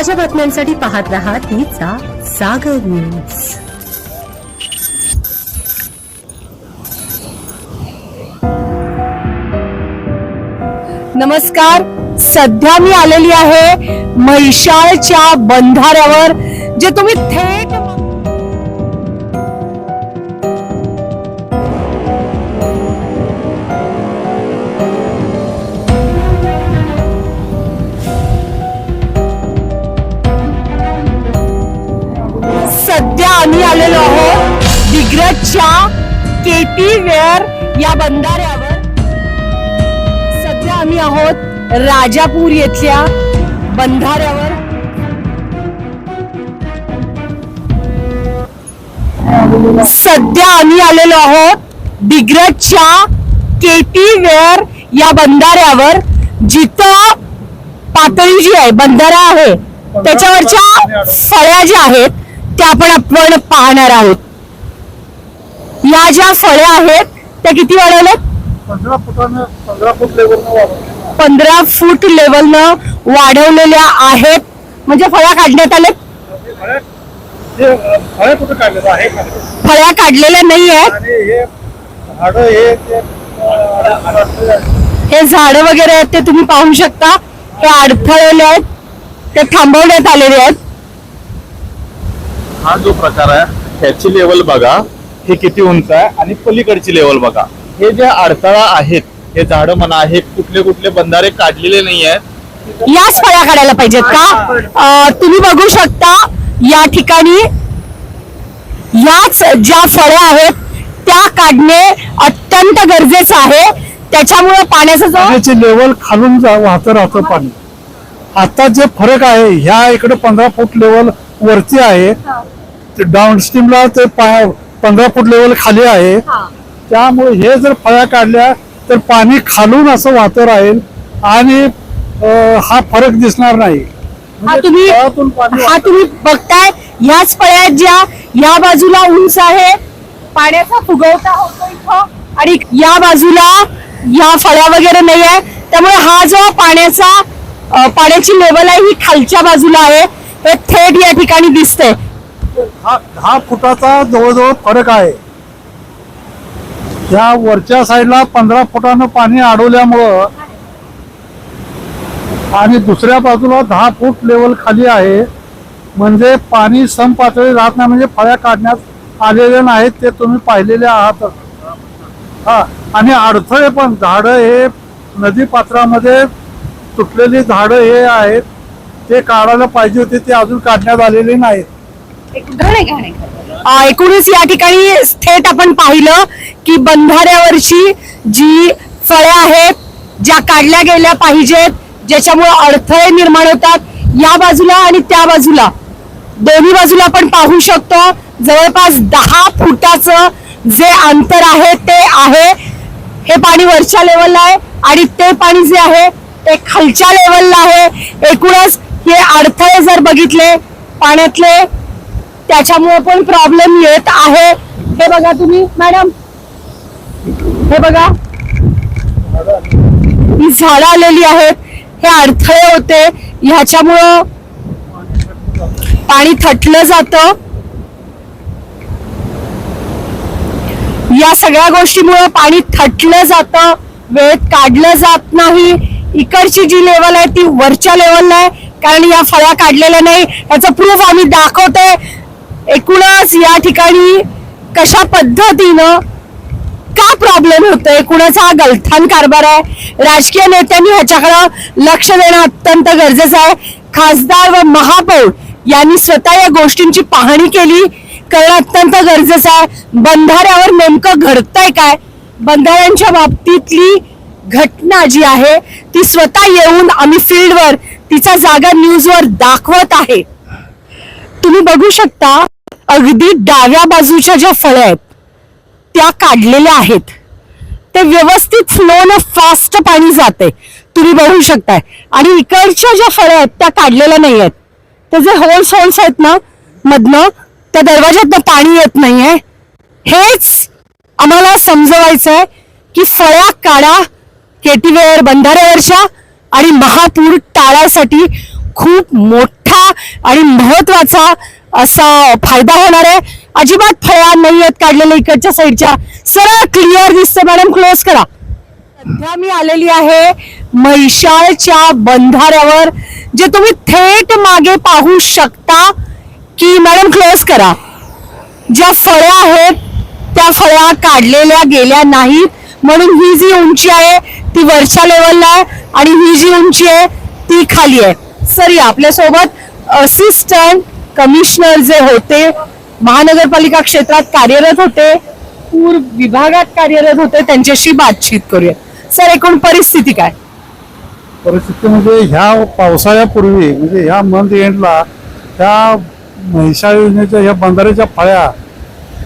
ताज्या बातम्यांसाठी पाहत रहा तिचा सागर न्यूज नमस्कार. सध्या मी आलेली आहे म्हैशाळच्या बंधाऱ्यावर जे तुम्ही थेट आहोत केपी केटी वेअर या बंधाऱ्यावर सध्या आम्ही आहोत राजापूर येथल्या बंधाऱ्यावर. सध्या आम्ही आलेलो आहोत दिग्रजच्या केटी वेअर या बंधाऱ्यावर जिथं पातळी जी आहे बंधारा आहे त्याच्यावरच्या फळ्या ज्या आहेत त्या आपण आपण पाहणार आहोत. या ज्या फळ्या आहेत त्या किती वाढवल्यात पंधरा फूट लेवलनं वाढवलेल्या आहेत. म्हणजे फळ्या काढण्यात आले हे फळे कुठं काढलेलं आहे? खाली. फळ्या काढलेल्या नाही आहेत. आणि हे झाडं हे आहेत. हे वगैरे आहेत ते तुम्ही पाहू शकता. हे अडथळलेले आहेत. ते थांबवण्यात आलेले आहेत. हा जो प्रकार आहे ह्याची लेवल बघा. हे किती उंच आहे आणि पलीकडची लेवल बघा. हे जे अडथळा आहेत हे झाडं म्हणा हे कुठले कुठले बंधारे काढलेले नाही आहेत. याच फळ्या काढायला पाहिजेत का? तुम्ही बघू शकता या ठिकाणी याच ज्या फळ्या आहेत त्या काढणे अत्यंत गरजेचं आहे. त्याच्यामुळे पाण्याचा जो लेवल खालून जा वाहतं राहतं पाणी. आता जे फरक आहे ह्या इकडे पंधरा फूट लेवल वरती आहे. डाऊन स्ट्रीमला ते पंधरा फूट लेवल खाली आहे. त्यामुळे हे जर फळ्या काढल्या तर पाणी खालून असं वाहतं राहील आणि हा फरक दिसणार नाही. हा म्हणजे तुम्ही हा तुम्ही बघताय ह्याच फळ्या आहेत ज्या या बाजूला उंच आहे पाण्याचा फुगवता होतो इथं आणि या बाजूला या फळ्या वगैरे नाही आहे. त्यामुळे हा जो पाण्याचा पाण्याची लेवल आहे ही खालच्या बाजूला आहे. हे थेट या ठिकाणी दिसते हा दहा फुटाचा जवळजवळ फरक आहे. या वरच्या साईडला पंधरा फुटानं पाणी अडवल्यामुळं आणि दुसऱ्या बाजूला दहा फूट लेवल खाली आहे. म्हणजे पाणी समपातळी राहत नाही म्हणजे फळ्या काढण्यात आलेले नाहीत ते तुम्ही पाहिलेले आहात. हा आणि अडथळे पण झाडं हे नदी पात्रामध्ये तुटलेली झाडं हे आहेत. ते काढायला पाहिजे होते ते अजून काढण्यात आलेले नाहीत. एकूणच या ठिकाणी थेट आपण पाहिलं की बंधाऱ्यावरची जी फळे आहेत ज्या काढल्या गेल्या पाहिजेत ज्याच्यामुळे अडथळे निर्माण होतात या बाजूला आणि त्या बाजूला. दोन्ही बाजूला आपण पाहू शकतो जवळपास दहा फुटाचं जे अंतर आहे ते आहे. हे पाणी वरच्या लेवलला आहे आणि ते पाणी जे आहे ते खालच्या लेवलला आहे. एकूणच हे अडथळे जर बघितले पाण्यातले त्याच्यामुळे पण प्रॉब्लेम येत आहे. हे बघा तुम्ही मॅडम हे बघा. ही झाडं आलेली आहेत. हे अडथळे होते. ह्याच्यामुळं पाणी थटलं जात. या सगळ्या गोष्टीमुळे पाणी थटलं जातं. वेळेत काढलं जात नाही. इकडची जी लेवल आहे ती वरच्या लेवलला आहे. कारण या फळ्या काढलेल्या नाही. याचं प्रूफ आम्ही दाखवतोय. एकूणच या ठिकाणी कशा पद्धतीनं का प्रॉब्लेम होतोय? कुणाचा हा गलथान कारभार आहे. राजकीय नेत्यांनी ह्याच्याकडं लक्ष देणं अत्यंत गरजेचं आहे. खासदार व महापौर यांनी स्वतः या गोष्टींची पाहणी केली. करणं अत्यंत गरजेचं आहे. बंधाऱ्यावर नेमकं घडतंय काय? बंधाऱ्यांच्या बाबतीतली घटना जी आहे ती स्वतः येऊन आम्ही फील्डवर तिचा जागा न्यूजवर दाखवत आहे. तुम्ही बघू शकता अगदी डाव्या बाजूच्या ज्या फळ्या आहेत त्या काढलेल्या आहेत. ते व्यवस्थित स्लो फास्ट पाणी जाते तुम्ही बघू शकताय. आणि इकडच्या ज्या फळ्या आहेत त्या काढलेल्या नाही आहेत. ते जे होल्स होल्स आहेत ना मधनं त्या दरवाज्यातनं पाणी येत नाहीये. हेच आम्हाला समजवायचं आहे की फळ्या काढा केटीवेअर बंधाऱ्यावरच्या आणि महापूर टाळासाठी खूप मोठा आणि महत्त्वाचा असा फायदा होणार आहे. अजिबात फळ्या नाही आहेत काढलेल्या इकडच्या साईडच्या. सरळ क्लिअर दिसते मॅडम क्लोज करा. सध्या मी आलेली आहे म्हैशाळच्या बंधाऱ्यावर जे तुम्ही थेट मागे पाहू शकता की मॅडम क्लोज करा. ज्या फळ्या आहेत त्या फळ्या काढलेल्या गेल्या नाहीत. म्हणून ही जी उंची आहे ती वरच्या लेवलला आहे आणि ही जी उंची आहे ती खाली आहे. सर या आपल्यासोबत असिस्टंट कमिशनर जे होते महानगरपालिका क्षेत्रात कार्यरत होते पूर विभागात कार्यरत होते त्यांच्याशी बातचीत करूया. सर एकूण परिस्थिती काय? परिस्थिती म्हणजे ह्या पावसाळ्यापूर्वी म्हणजे ह्या मंथ एंडला त्या म्हैसाळ योजनेच्या ह्या बंधाऱ्याच्या फळ्या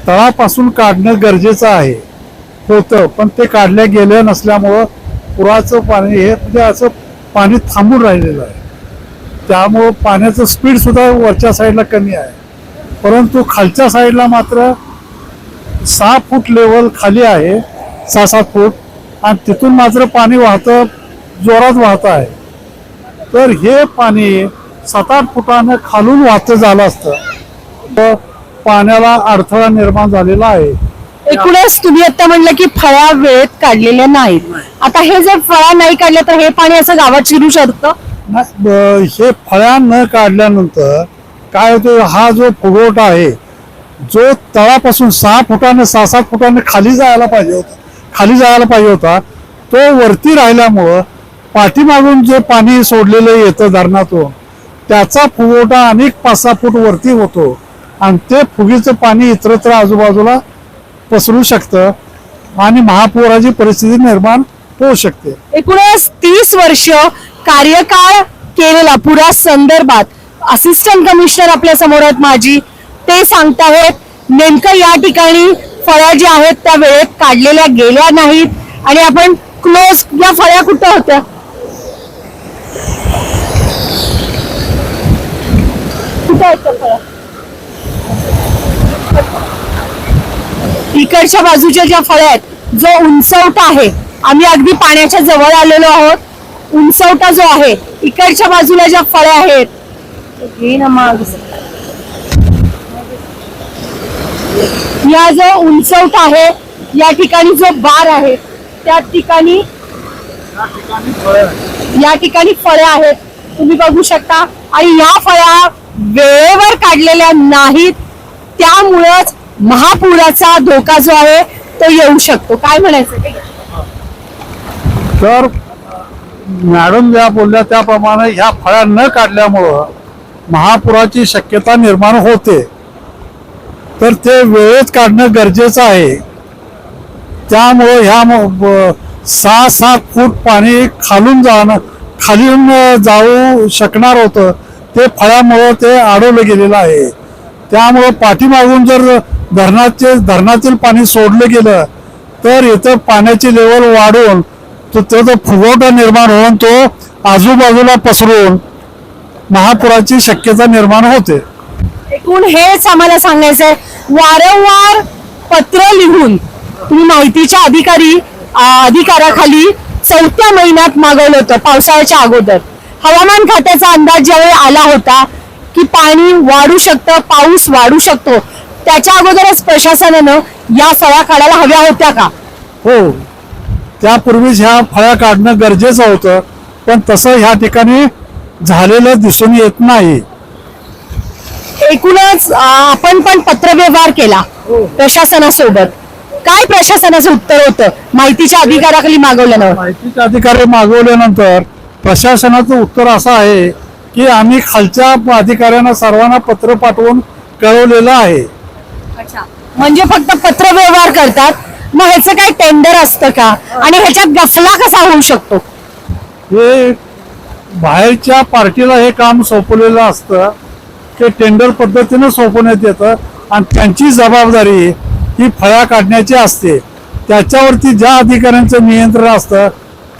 तळापासून काढणं गरजेचं आहे. होतं पण ते काढल्या गेलं नसल्यामुळं पुराचं पाणी हे म्हणजे असं पाणी थांबून राहिलेलं आहे. त्यामुळं पाण्याचं स्पीड सुद्धा वरच्या साईडला कमी आहे. परंतु खालच्या साईडला मात्र सहा फूट लेवल खाली आहे सहा सात फूट. आणि तिथून मात्र पाणी वाहतं जोरात वाहत आहे. तर हे पाणी सात आठ फुटानं खालून वाहतं झालं असतं. तर पाण्याला अडथळा निर्माण झालेला आहे. एकूणच तुम्ही आता म्हणलं की फळ्या वेळेत काढलेल्या नाहीत. आता हे जर फळ्या नाही काढल्या तर हे पाणी असं गावात शिरू शकतं? हे फळ्या न काढल्यानंतर काय होतं हा जो फुगवटा आहे जो तळापासून सहा फुटाने सहा सात फुटाने खाली जायला पाहिजे होता खाली जायला पाहिजे होता तो वरती राहिल्यामुळं पाठीमागून जे पाणी सोडलेलं येतं धरणातून त्याचा फुगवटा अनेक पाच सहा फूट वरती होतो. आणि ते फुगीचं पाणी इतरत्र आजूबाजूला पसरू शकतं आणि महापुराची परिस्थिती निर्माण होऊ शकते. एकूणच तीस वर्ष कार्यकाळ केलेला पुरा संदर्भात असिस्टंट कमिशनर आपल्यासमोर आहेत माझी ते सांगताहेत नेमकं या ठिकाणी फळ्या ज्या आहेत त्या वेळेत काढलेल्या गेल्या नाहीत आणि आपण क्लोज या फळ्या कुठं होत्या? इकडच्या बाजूच्या ज्या फळ्या आहेत जो उंचवटा आहे आम्ही अगदी पाण्याच्या जवळ आलेलो आहोत. उंचवटा जो आहे इकडच्या बाजूला ज्या फळ्या आहेत या जो उंचवटा आहे या ठिकाणी जो बार आहे त्या ठिकाणी या ठिकाणी फळ्या आहेत. तुम्ही बघू शकता. आणि या फळ्या वेळेवर काढलेल्या नाहीत. त्यामुळंच महापुराचा धोका जो आहे तो येऊ शकतो. काय म्हणायचं? तर मॅडम ज्या बोलल्या त्याप्रमाणे ह्या फळ्या न काढल्यामुळं महापुराची शक्यता निर्माण होते. तर ते वेळेत काढणं गरजेचं आहे. त्यामुळं ह्या सहा सात फूट पाणी खालून जाणं खालून जाऊ शकणार होतं. ते फळ्यामुळं ते अडवलं गेलेलं आहे. त्यामुळं पाठीमागून जर धरणाचे धरणातील पाणी सोडलं गेलं तर इथं पाण्याची लेवल वाढून तो तो जो फुगवटा निर्माण होऊन तो आजूबाजूला पसरून महापुराची शक्यता निर्माण होते. एकूण हेच आम्हाला सांगायचंय. वारंवार पत्र लिहून तुम्ही माहितीच्या अधिकारी अं, अधिकाराखाली चौथ्या महिन्यात मागवलं होतं पावसाळ्याच्या अगोदर. हवामान खात्याचा अंदाज ज्यावेळी आला होता की पाणी वाढू शकतं पाऊस वाढू शकतो त्याच्या अगोदरच प्रशासनानं या फळ्या काढायला हव्या होत्या का? हो. त्यापूर्वीच ह्या फळ्या काढणं गरजेचं होतं पण तसं ह्या ठिकाणी झालेलं दिसून येत नाही. एकूणच आपण पण पत्रव्यवहार केला प्रशासनासोबत. काय प्रशासनाचं उत्तर होतं? माहितीच्या अधिकाराखाली मागवल्यानं. माहितीचे अधिकारी मागवल्यानंतर प्रशासनाचं उत्तर असं आहे की आम्ही खालच्या अधिकाऱ्यांना सर्वांना पत्र पाठवून कळवलेलं आहे. म्हणजे फक्त पत्रव्यवहार करतात मग ह्याचं काय टेंडर असतं का? आणि ह्याच्यात गफला कसा होऊ शकतो? हे बाहेरच्या पार्टीला हे काम सोपवलेलं असतं. ते टेंडर पद्धतीनं सोपवण्यात येतं. आणि त्यांची जबाबदारी ही फळ्या काढण्याची असते. त्याच्यावरती ज्या अधिकाऱ्यांचं नियंत्रण असतं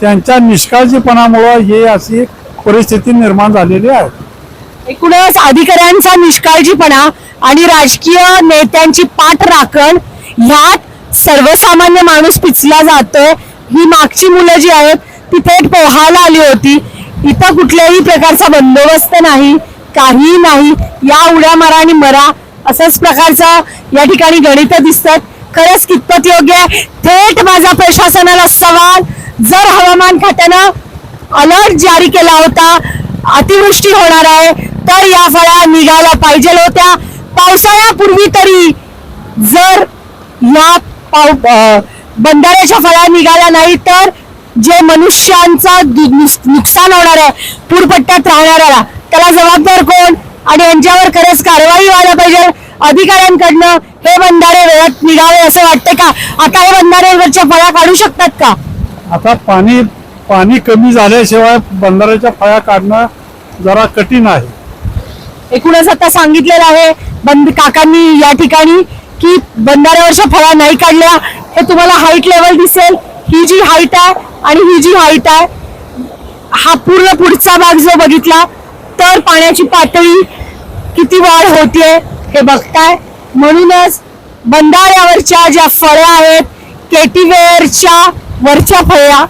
त्यांच्या निष्काळजीपणामुळं हे अशी परिस्थिती निर्माण झालेली आहे. एकूणच अधिकाऱ्यांचा निष्काळजीपणा आणि राजकीय नेत्यांची पाठ राखण ह्यात सर्वसामान्य माणूस पिचला जातोय ही मागची मुलं जी आहेत ती थेट पोहायला आली होती. इथं कुठल्याही प्रकारचा बंदोबस्त नाही काही नाही. या उड्या मारा आणि मरा असंच प्रकारचं या ठिकाणी गणित दिसतात खरंच कितपत योग्य आहे? थेट माझा प्रशासनाला सवाल. जर हवामान खात्यानं अलर्ट जारी केला होता अतिवृष्टी होणार आहे तर या फळ्या निघायला पाहिजे होत्या. पावसाळ्यापूर्वी तरी जर या पाव बंधाऱ्याच्या फळ्या निघाल्या नाही तर जे मनुष्यांचा नुकसान होणार आहे पूरपट्ट्यात राहणाऱ्याला त्याला जबाबदार कोण? आणि यांच्यावर खरंच कारवाई व्हायला पाहिजे. अधिकाऱ्यांकडनं हे बंधारे वेळात निघावे असं वाटते का? आता हे बंधाऱ्यावरच्या फळ्या काढू शकतात का? आता पाणी पाणी कमी झाल्याशिवाय बंधाऱ्याच्या फळ्या काढणं जरा कठीण आहे. एकूणच आता सांगितलेलं आहे बंद काकांनी या ठिकाणी की बंधाऱ्यावरच्या फळा नाही काढल्या हे तुम्हाला हाईट लेवल दिसेल. ही जी हाईट आहे आणि ही जी हाईट आहे हा पूर्ण पुढचा भाग जो बघितला तर पाण्याची पातळी किती वाढ होतीये हे बघताय. म्हणूनच बंधाऱ्यावरच्या ज्या फळ्या आहेत केटीवेअरच्या वरच्या फळ्या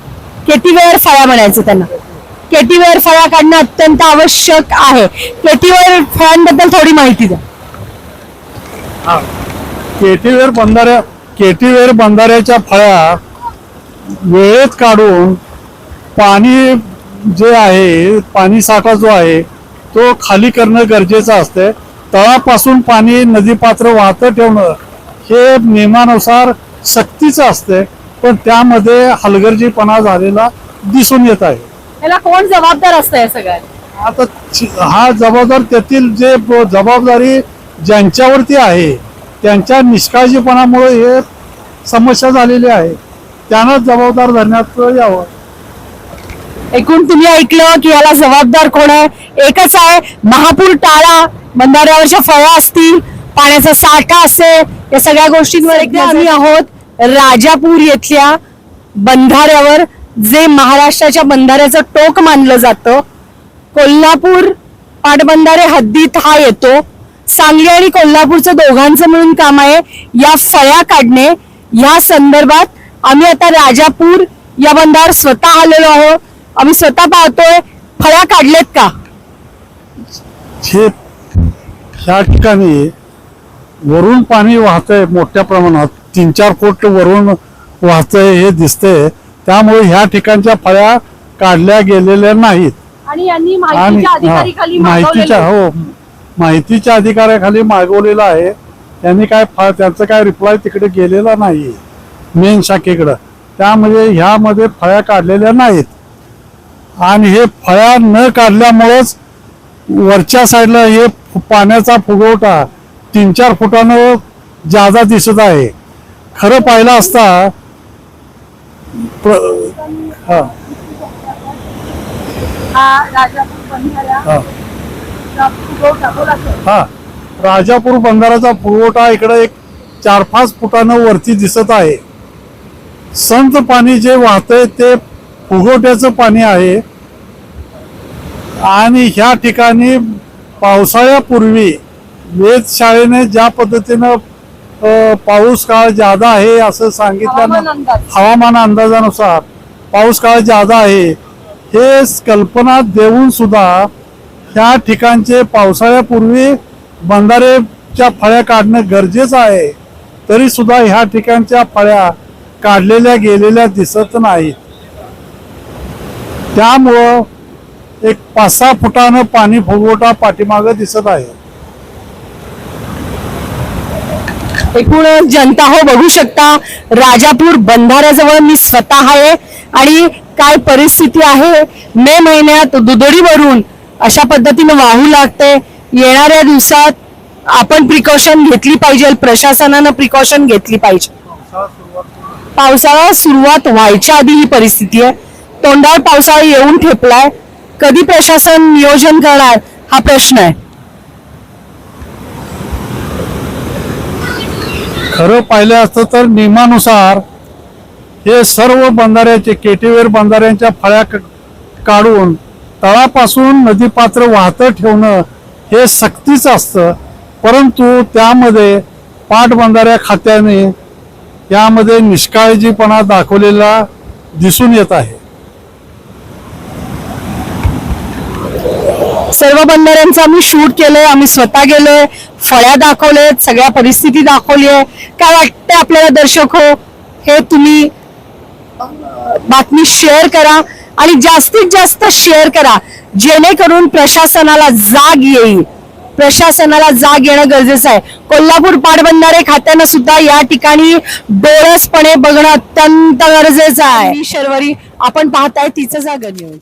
केटीवेअर फळ्या म्हणायचं त्यांना. केटीवेअर फळ्या काढणं अत्यंत आवश्यक आहे. केटीवेअर फळांबद्दल थोडी माहिती द्या. केटीवेर बंधाऱ्या केटीवेर बंधाऱ्याच्या फळ्या वेळेत काढून पाणी जे आहे पाणी साठा जो आहे तो खाली करणं गरजेचं असते. तळापासून पाणी नदीपात्र वाहतं ठेवणं हे नियमानुसार सक्तीचं असते पण त्यामध्ये हलगर्जीपणा झालेला दिसून येत आहे. याला कोण जबाबदार असतं या सगळ्यात? आता हा जबाबदार त्यातील जे जबाबदारी ज्यांच्यावरती आहे त्यांच्या निष्काळजीपणामुळे हे समस्या झालेली आहे. त्यांनाच जबाबदार धरण्यात यावं. एकूण तुम्ही ऐकलं की याला जबाबदार कोण आहे? एकच आहे महापूर टाळा बंधाऱ्यावरच्या फळ्या असतील पाण्याचा साठा असेल या सगळ्या गोष्टींवर एकदा आम्ही आहोत. राजापूर येथल्या बंधाऱ्यावर जे महाराष्ट्राच्या बंधाऱ्याचं टोक मानलं जातं कोल्हापूर पाटबंधारे हद्दीत हा येतो. सांगली आणि कोल्हापूरचं दोघांचं मिळून काम आहे. या फळ्या काढणे या संदर्भात आम्ही आता राजापूर या बंधावर स्वतः आलेलो आहोत. आम्ही स्वतः पाहतोय फळ्या काढलेत का? ह्या ठिकाणी वरून पाणी वाहतंय मोठ्या प्रमाणात. तीन चार फूट वरून वाहतंय हे दिसतंय. त्यामुळे ह्या ठिकाणच्या फळ्या काढल्या गेलेल्या नाहीत. आणि यांनी माहितीच्या हो. माहितीच्या अधिकाऱ्याखाली मागवलेलं आहे. त्यांनी काय फा- त्यांचं काय रिप्लाय तिकडे गेलेला नाही मेन शाखेकडं. त्यामध्ये ह्यामध्ये फळ्या काढलेल्या नाहीत. आणि हे फळ्या न काढल्यामुळेच वरच्या साईडला हे पाण्याचा फुगवटा तीन चार फुटानं जादा दिसत आहे. खरं पाहिलं असता प्र- हा. राजापूर बंधाराचा पुरवठा इकडे एक चार पाच फुटानं वरती दिसत आहे. संत पाणी जे वाहतंय ते फुगवट्याचं पाणी आहे. आणि ह्या ठिकाणी पावसाळ्यापूर्वी वेधशाळेने ज्या पद्धतीनं पाऊस काळ जादा आहे असं सांगितल्यानं हवामान अंदाजानुसार पाऊस काळ जादा आहे हे कल्पना देऊन सुद्धा त्या ठिकाणचे पावसाळ्यापूर्वी बंधारेच्या फळ्या काढणं गरजेचं आहे. तरी सुद्धा ह्या ठिकाणच्या फळ्या काढलेल्या गेलेल्या दिसत नाहीत. त्यामुळं एक पाच सहा फुटानं पाणी फुगवटा पाठीमागं दिसत आहे. एकूण जनता हो बघू शकता राजापूर बंधाऱ्याजवळ मी स्वतः आहे आणि काय परिस्थिती आहे मे महिन्यात दुधडीवरून अशा पद्धतीने वाहू लागते. येणाऱ्या दिवसात आपण प्रिकॉशन घेतली पाहिजे प्रशासनानं प्रिकॉशन घेतली पाहिजे. पावसाळा सुरुवात व्हायच्या आधी ही परिस्थिती आहे. तोंडावर पावसाळा येऊन ठेपलाय. कधी प्रशासन नियोजन करणार? हा प्रश्न आहे. खरं पाहिलं असतं तर नियमानुसार हे सर्व बंधाऱ्याचे केटीवेर बंधाऱ्यांच्या फळ्या काढून तळापासून नदीपात्र वाहतं ठेवणं हे सक्तीचं असतं. परंतु त्यामध्ये पाटबंधाऱ्या खात्याने यामध्ये निष्काळजीपणा दाखवलेला दिसून येत आहे. सर्व बंधाऱ्यांचं आम्ही शूट केलंय आम्ही स्वतः गेलोय फळ्या दाखवलेत सगळ्या परिस्थिती दाखवली आहे. काय वाटतंय आपल्याला दर्शक हो? हे तुम्ही बातमी शेअर करा. आणि जास्तीत जास्त शेअर करा. जेणेकरून प्रशासनाला जाग येईल. प्रशासनाला जाग येणं गरजेचं आहे. कोल्हापूर पाटबंधारे खात्यानं सुद्धा या ठिकाणी डोळसपणे बघणं अत्यंत गरजेचं आहे. शर्वरी आपण पाहताय तिचं जागा न्यूज